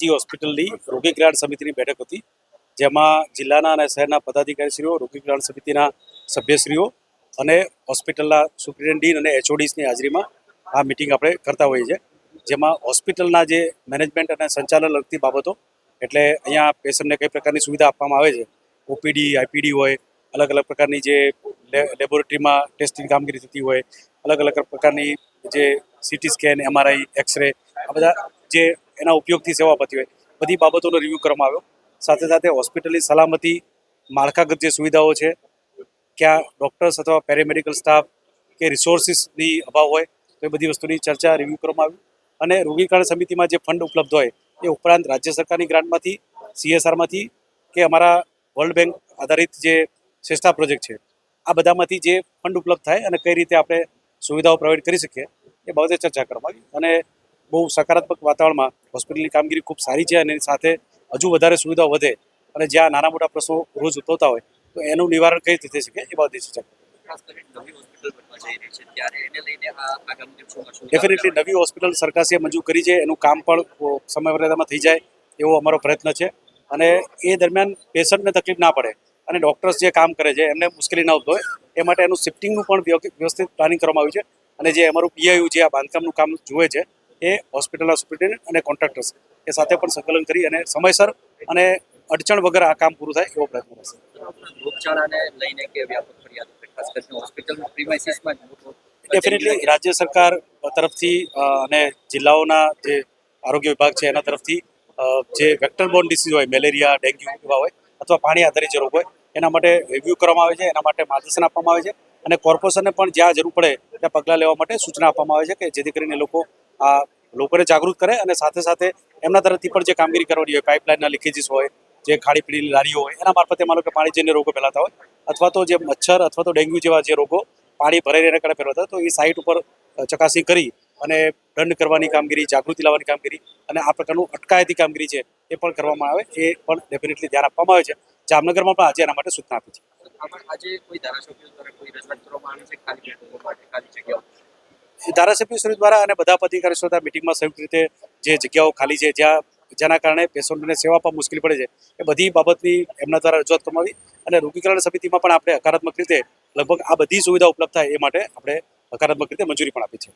જીજી હોસ્પિટલની રોગી સમિતિની બેઠક હતી, જેમાં જિલ્લાના અને શહેરના પદાધિકારીશ્રીઓ, રોગી કલ્યાણ સમિતિના સભ્યશ્રીઓ અને હોસ્પિટલના સુપ્રિન્ટેન્ડિન અને એચઓડીસની હાજરીમાં આ મિટિંગ આપણે કરતા હોઈએ છીએ. જેમાં હોસ્પિટલના જે મેનેજમેન્ટ અને સંચાલન લગતી બાબતો, એટલે અહીંયા પેશન્ટને કઈ પ્રકારની સુવિધા આપવામાં આવે છે, ઓપીડી, આઈપીડી હોય, અલગ અલગ પ્રકારની જે લેબોરેટરીમાં ટેસ્ટિંગ કામગીરી થતી હોય, અલગ અલગ પ્રકારની જે સીટી સ્કેન, એમઆરઆઈ, એક્સરે, આ બધા જે એના ઉપયોગથી સેવા આપતી હોય. બધી બાબતોનો રિવ્યૂ કરવામાં આવ્યો. સાથે સાથે હોસ્પિટલની સલામતી માળખાગત જે સુવિધાઓ છે, ક્યાં ડૉક્ટર્સ અથવા પેરામેડિકલ સ્ટાફ કે રિસોર્સિસની અભાવ હોય, તો એ બધી વસ્તુની ચર્ચા રિવ્યૂ કરવામાં આવી. અને રોગીકરણ સમિતિમાં જે ફંડ ઉપલબ્ધ હોય, એ ઉપરાંત રાજ્ય સરકારની ગ્રાન્ટમાંથી સીએસઆરમાંથી કે અમારા વર્લ્ડ બેંક આધારિત જે શ્રેષ્ઠા પ્રોજેક્ટ છે, આ બધામાંથી જે ફંડ ઉપલબ્ધ થાય અને કઈ રીતે આપણે સુવિધાઓ પ્રોવાઈડ કરી શકીએ, એ બાબતે ચર્ચા કરવામાં આવી. અને બહુ સકારાત્મક વાતાવરણમાં હોસ્પિટલની કામગીરી ખૂબ સારી છે અને એની સાથે હજુ વધારે સુવિધાઓ વધે અને જ્યાં નાના મોટા પ્રશ્નો રોજ ઉદ્ભવતા હોય તો એનું નિવારણ કઈ રીતે થઈ શકે એ બાબતે ચર્ચા ડેફિનેટલી નવી હોસ્પિટલ સરકારશ્રીએ મંજૂર કરી છે એનું કામ પણ સમયમર્યાદામાં થઈ જાય એવો અમારો પ્રયત્ન છે અને એ દરમિયાન પેશન્ટને તકલીફ ના પડે અને ડૉક્ટર્સ જે કામ કરે છે એમને મુશ્કેલી ના ઉદ્ભવે એ માટે એનું શિફ્ટિંગનું પણ વ્યવ- વ્યવસ્થિત પ્લાનિંગ કરવામાં આવ્યું છે અને જે અમારું પીઆઈયુ જે આ બાંધકામનું કામ જુએ છે એ હોસ્પિટલના સુપ્રિન્ટેન્ડન્ટ અને કોન્ટ્રાક્ટર્સ એ સાથે પણ સંકલન કરી અને સમયસર અને અડચણ વગર આ કામ પૂરું થાય એવો પ્રયત્ન રહેશે રોગચાળાને લઈને કે વ્યાપક ફરિયાદો ખાસ કરીને હોસ્પિટલ પ્રિમાઇસીસમાં ડેફિનેટલી રાજ્ય સરકાર તરફથી અને જિલ્લાઓના જે આરોગ્ય વિભાગ છે એના તરફથી જે વેક્ટર બોર્ન ડિસીઝ હોય મેલેરિયા ડેન્ગ્યુ એવા હોય અથવા પાણી આધારિત જે રોગ હોય એના માટે રિવ્યૂ કરવામાં આવે છે એના માટે માર્ગદર્શન આપવામાં આવે છે અને કોર્પોરેશનને પણ જ્યાં જરૂર પડે ત્યાં પગલાં લેવા માટે સૂચના આપવામાં આવે છે કે જેથી કરીને લોકો આ લોકોને જાગૃત કરે અને સાથે સાથે એમના તરફથી પણ જે કામગીરી કરવાની હોય પાઇપલાઇનના લીકેજીસ હોય, જે ખાડી પીડીની લારીઓ હોય, એના મારફતે માનો કે પાણીજન્ય રોગો ફેલાતા હોય, અથવા તો જે મચ્છર અથવા તો ડેન્ગ્યુ જેવા જે રોગો પાણી ભરાઈ રહેને કારણે ફેરવાતા તો એ સાઇટ ઉપર ચકાસણી કરી અને દંડ કરવાની કામગીરી, જાગૃતિ લાવવાની કામગીરી અને આ પ્રકારનું અટકાયતી કામગીરી છે એ પણ કરવામાં આવે, એ પણ ડેફિનેટલી ધ્યાન આપવામાં આવે છે. જામનગરમાં પણ આજે એના માટે સૂચના આપી છે. આજે કોઈ ધારાસભ્યો દ્વારા કોઈ રજૂઆત કરવામાં આવે છે? ખાલી જગ્યાઓ માટે ખાલી જગ્યાઓ ધારાસભ્યશ્રી દ્વારા અને બધા અધિકારીઓ દ્વારા મિટિંગમાં સંયુક્ત રીતે જે જગ્યાઓ ખાલી છે, જ્યાં, જેના કારણે પેશન્ટને સેવા આપવા મુશ્કેલી પડે છે, એ બધી બાબતની એમના દ્વારા રજૂઆત કરવામાં આવી અને રોગીકરણ સમિતિમાં પણ આપણે હકારાત્મક રીતે લગભગ આ બધી સુવિધા ઉપલબ્ધ થાય એ માટે આપણે હકારાત્મક રીતે મંજૂરી પણ આપી છે.